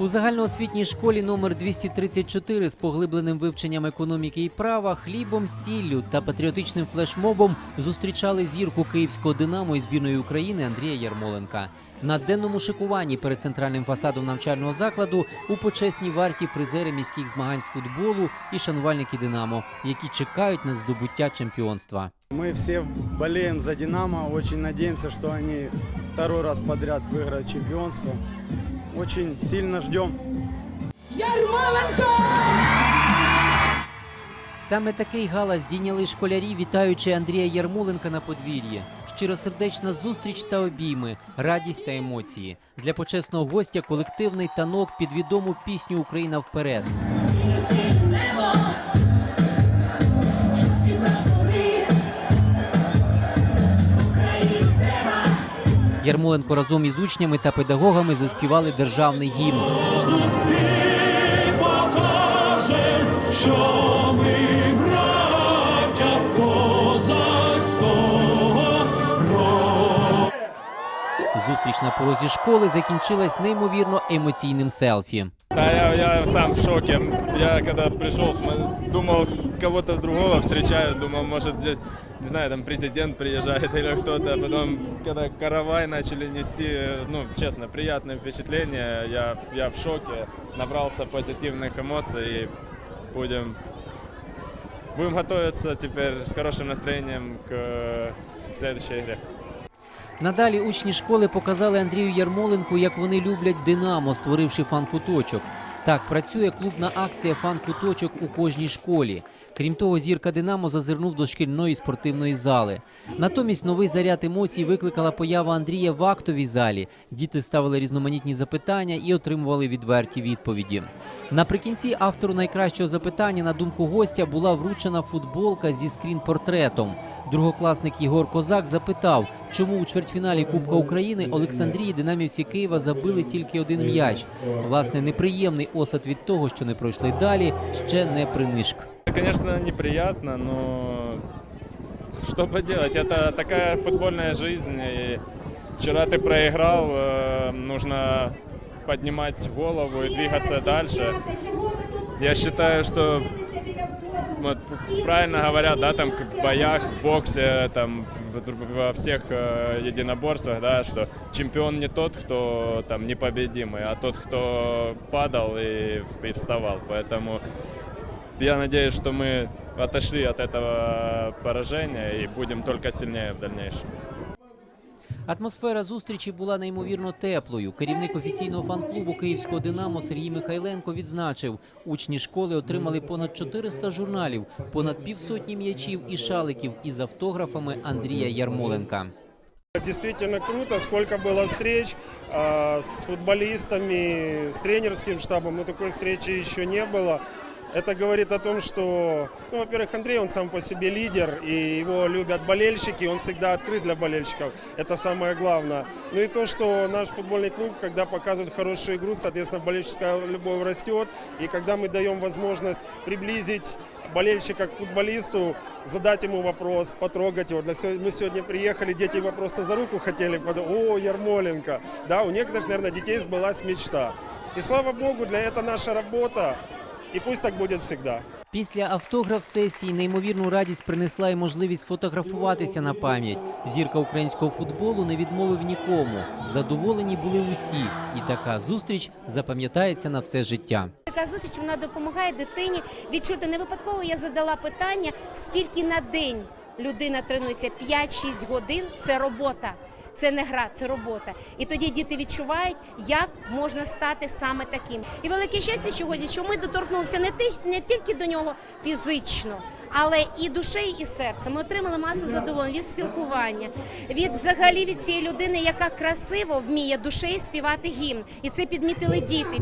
У загальноосвітній школі номер 234 з поглибленим вивченням економіки і права, хлібом, сіллю та патріотичним флешмобом зустрічали зірку київського динамо і збірної України Андрія Ярмоленка. На денному шикуванні перед центральним фасадом навчального закладу у почесній варті призери міських змагань з футболу і шанувальники Динамо, які чекають на здобуття чемпіонства. Мы все болеем за «Динамо», очень надеемся, что они второй раз подряд выиграют чемпионство. Очень сильно ждем. Саме такий галас здійняли школярі, вітаючи Андрія Ярмоленка на подвір'ї. Щиросердечна зустріч та обійми, радість та емоції. Для почесного гостя колективний танок під відому пісню Україна вперед. Ярмоленко разом із учнями та педагогами заспівали державний гімн. що ми браття Зустріч на порозі школи закінчилась неймовірно емоційним селфі. Да, я, я сам в шоке. Я когда пришел, см- думал, кого-то другого встречаю, думал, может здесь, не знаю, там президент приезжает или кто-то. А Потом, когда каравай начали нести, э, ну, честно, приятное впечатление. Я, я в шоке, набрался позитивных эмоций и будем, будем готовиться теперь с хорошим настроением к, э, к следующей игре. Надалі учні школи показали Андрію Ярмоленку, як вони люблять Динамо, створивши фан-куточок. Так працює клубна акція фан-куточок у кожній школі. Крім того, зірка Динамо зазирнув до шкільної спортивної зали. Натомість новий заряд емоцій викликала поява Андрія в актовій залі. Діти ставили різноманітні запитання і отримували відверті відповіді. Наприкінці автору найкращого запитання, на думку гостя, була вручена футболка зі скрін-портретом. Другокласник Єгор Козак запитав, чому у чвертьфіналі Кубка України Олександрії динамівці Києва забили тільки один м'яч. Власне, неприємний осад від того, що не пройшли далі, ще не принишк. Конечно, неприятно, но что поделать, это такая футбольная жизнь. И вчера ты проиграл, э, нужно поднимать голову и двигаться дальше. Я считаю, что вот правильно говорят, да, там в боях, в боксе, там в- в- во всех э, единоборствах, да, что чемпион не тот, кто там непобедимый, а тот, кто падал и, и вставал. Поэтому я надеюсь, что мы отошли от этого поражения и будем только сильнее в дальнейшем. Атмосфера зустрічі була неймовірно теплою. Керівник офіційного фан-клубу Київського Динамо Сергій Михайленко відзначив, учні школи отримали понад 400 журналів, понад півсотні м'ячів і шаликів із автографами Андрія Ярмоленка. Действительно круто, сколько было встреч а, с футболистами, с тренерским штабом, но такой встречи еще не было. Это говорит о том, что, ну, во-первых, Андрей, он сам по себе лидер, и его любят болельщики, он всегда открыт для болельщиков, это самое главное. Ну и то, что наш футбольный клуб, когда показывает хорошую игру, соответственно, болельщическая любовь растет, и когда мы даем возможность приблизить болельщика к футболисту, задать ему вопрос, потрогать его. Мы сегодня приехали, дети его просто за руку хотели, о, Ярмоленко. Да, у некоторых, наверное, детей сбылась мечта. И слава богу, для этого наша работа, и пусть так будет всегда. Після автограф-сесії неймовірну радість принесла й можливість сфотографуватися на пам'ять. Зірка українського футболу не відмовив нікому. Задоволені були усі, і така зустріч запам'ятається на все життя. Така зустріч вона допомагає дитині відчути. Не випадково я задала питання, скільки на день людина тренується 5-6 годин. Це робота. Це не гра, це робота. І тоді діти відчувають, як можна стати саме таким. І велике щастя сьогодні, що ми доторкнулися не, не тільки до нього фізично, але і душею, і серцем. Ми отримали масу задоволень від спілкування, від взагалі від цієї людини, яка красиво вміє душею співати гімн. І це підмітили діти.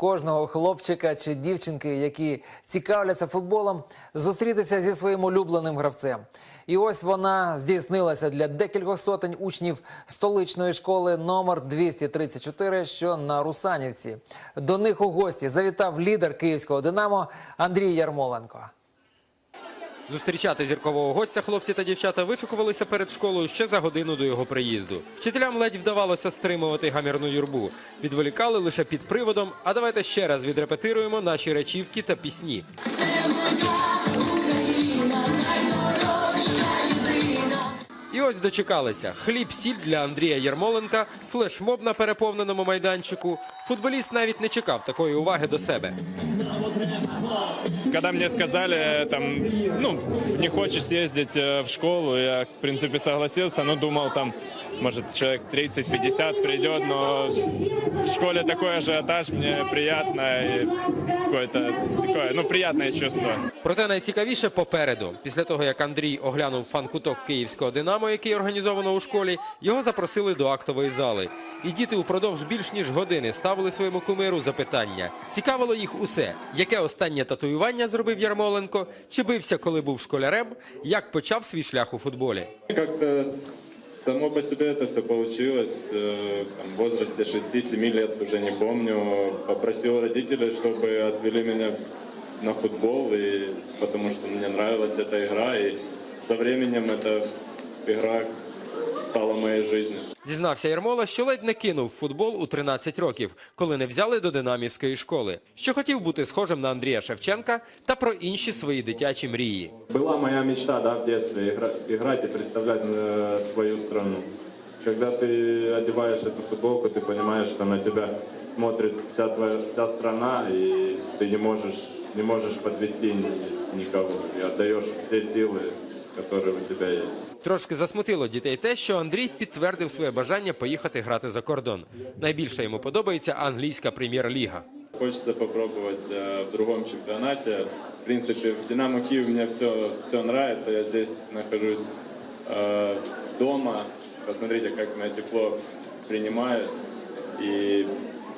Кожного хлопчика чи дівчинки, які цікавляться футболом, зустрітися зі своїм улюбленим гравцем. І ось вона здійснилася для декількох сотень учнів столичної школи номер 234, що на Русанівці. До них у гості завітав лідер київського Динамо Андрій Ярмоленко. Зустрічати зіркового гостя хлопці та дівчата вишукувалися перед школою ще за годину до його приїзду. Вчителям ледь вдавалося стримувати гамірну юрбу. Відволікали лише під приводом. А давайте ще раз відрепетируємо наші речівки та пісні. І ось дочекалися. Хліб, сіль для Андрія Єрмоленка, флешмоб на переповненому майданчику. Футболіст навіть не чекав такої уваги до себе. Когда мне сказали, там, ну, не хочешь съездить э, в школу, я, в принципе, согласился, но думал, там, может, человек 30-50 придет, но в школе такой ажиотаж, мне приятно, и какое-то такое, ну, приятное чувство. Проте найцікавіше попереду. Після того, як Андрій оглянув фан-куток київського Динамо, який організовано у школі, його запросили до актової зали. І діти упродовж більш ніж години ставили своєму кумиру запитання. Цікавило їх усе: яке останнє татуювання зробив Ярмоленко, чи бився, коли був школярем, як почав свій шлях у футболі. Как-то само по себе это все получилось. Э, там, в возрасте 6-7 лет, уже не помню, попросил родителей, чтобы отвели меня на футбол, и, потому что мне нравилась эта игра. И со временем эта игра стала моей жизнью. Зізнався Ярмола, що ледь не кинув футбол у 13 років, коли не взяли до динамівської школи, що хотів бути схожим на Андрія Шевченка та про інші свої дитячі мрії. Была моя мечта да, в детстве игра- играть и представлять э, свою страну. Когда ты одеваешь эту футболку, ты понимаешь, что на тебя смотрит вся твоя вся страна, и ты не можешь, не можешь подвести ни- никого. И отдаешь все силы, которые у тебя есть. Трошки засмутило дітей те, що Андрій підтвердив своє бажання поїхати грати за кордон. Найбільше йому подобається англійська прем'єр-ліга. Хочется попробовать э, в другом чемпионате. В принципе, в Динамо Киев мне все, все нравится. Я здесь нахожусь э, дома. Посмотрите, как меня тепло принимают. И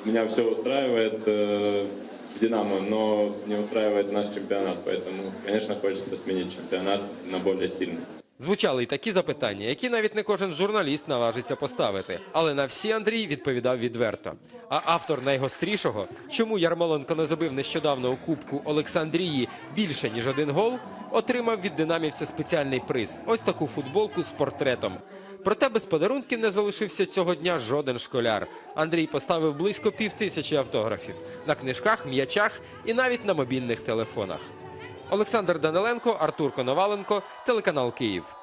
меня все устраивает э, в Динамо, но не устраивает наш чемпионат. Поэтому, конечно, хочется сменить чемпионат на более сильный. Звучали й такі запитання, які навіть не кожен журналіст наважиться поставити. Але на всі Андрій відповідав відверто. А автор найгострішого, чому Ярмоленко не забив нещодавно у Кубку Олександрії більше ніж один гол, отримав від динамівця спеціальний приз. Ось таку футболку з портретом. Проте без подарунків не залишився цього дня жоден школяр. Андрій поставив близько півтисячі автографів на книжках, м'ячах і навіть на мобільних телефонах. Олександр Даниленко, Артур Коноваленко, телеканал Київ.